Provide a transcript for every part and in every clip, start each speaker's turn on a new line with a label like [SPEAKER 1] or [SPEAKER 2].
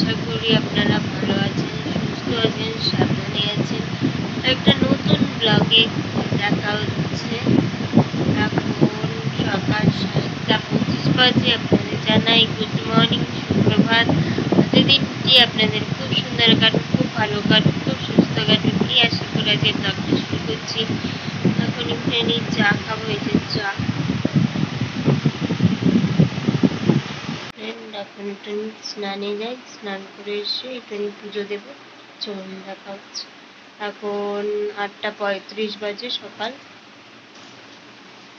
[SPEAKER 1] আশা করি আপনারা ভালো আছেন, সুস্থ আছেন, সাবধানে আছেন। একটা নতুন ব্লগে দেখা হচ্ছে। এখন সকাল সাতটা পঁচিশ বাজে, আপনাদের জানাই গুড মর্নিং সুপ্রভাত। আজকের দিনটি আপনাদের খুব সুন্দর কাটুক, খুব ভালো কাটুক, খুব সুস্থ কাটুক কি আশা করে আজকে ব্লগটা শুরু করছি। এখন একটুখানি চা খাব, এই যে চা ফ্রেন্ড এখন একটু স্নানে যাই, স্নান করে এসে একটুখানি পুজো দেবো, চলুন দেখা হচ্ছে। এখন আটটা পঁয়ত্রিশ বাজে সকাল।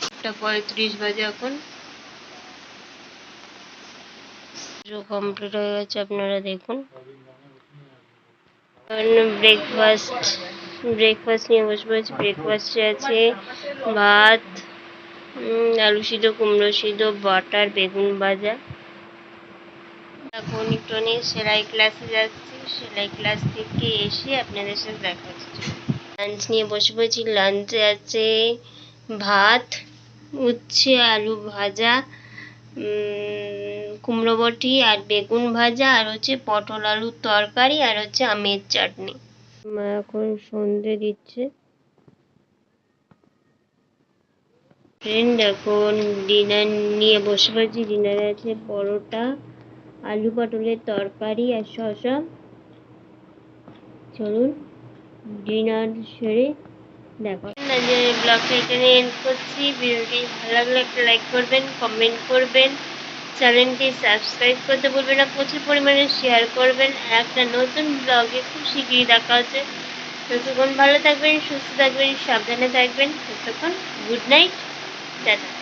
[SPEAKER 1] আটটা পঁয়ত্রিশ বাজে এখন। কমপ্লিট হয়ে গেছে, আপনারা দেখুন। ব্রেকফাস্ট ব্রেকফাস্ট নিয়ে বসে পড়েছি ব্রেকফাস্টে আছে ভাত আলু সিদ্ধ, কুমড়ো সিদ্ধ, বাটার, বেগুন ভাজা। এখন একটুখানি সেলাই ক্লাসে যাচ্ছি। সেলাই ক্লাস থেকে এসে আপনাদের সাথে দেখা হচ্ছে। লাঞ্চ নিয়ে বসে পড়েছি। লাঞ্চে আছে ভাত, উচ্ছে, আলু ভাজা কুমড়ো বটি আর বেগুন ভাজা, আর হচ্ছে পটল আলুর তরকারি, আর হচ্ছে আমের চাটনি। মা এখন সন্ধে দিচ্ছে। ফ্রেন্ড এখন ডিনার নিয়ে বসে পড়েছি। ডিনারে আছে পরোটা আলু পটলের তরকারি আর শসা। চলুন, ডিনার সেরে দেখো যে ব্লগটা এখানে এন্ড করছি, ভিডিওটি ভালো লাগলে একটা লাইক করবেন কমেন্ট করবেন, চ্যানেলটি সাবস্ক্রাইব করতে ভুলবেন না, প্রচুর পরিমাণে শেয়ার করবেন। একটা নতুন ব্লগে খুব শীঘ্রই দেখা হচ্ছে। ততক্ষণ ভালো থাকবেন, সুস্থ থাকবেন, সাবধানে থাকবেন। ততক্ষণ গুড নাইট টাটা।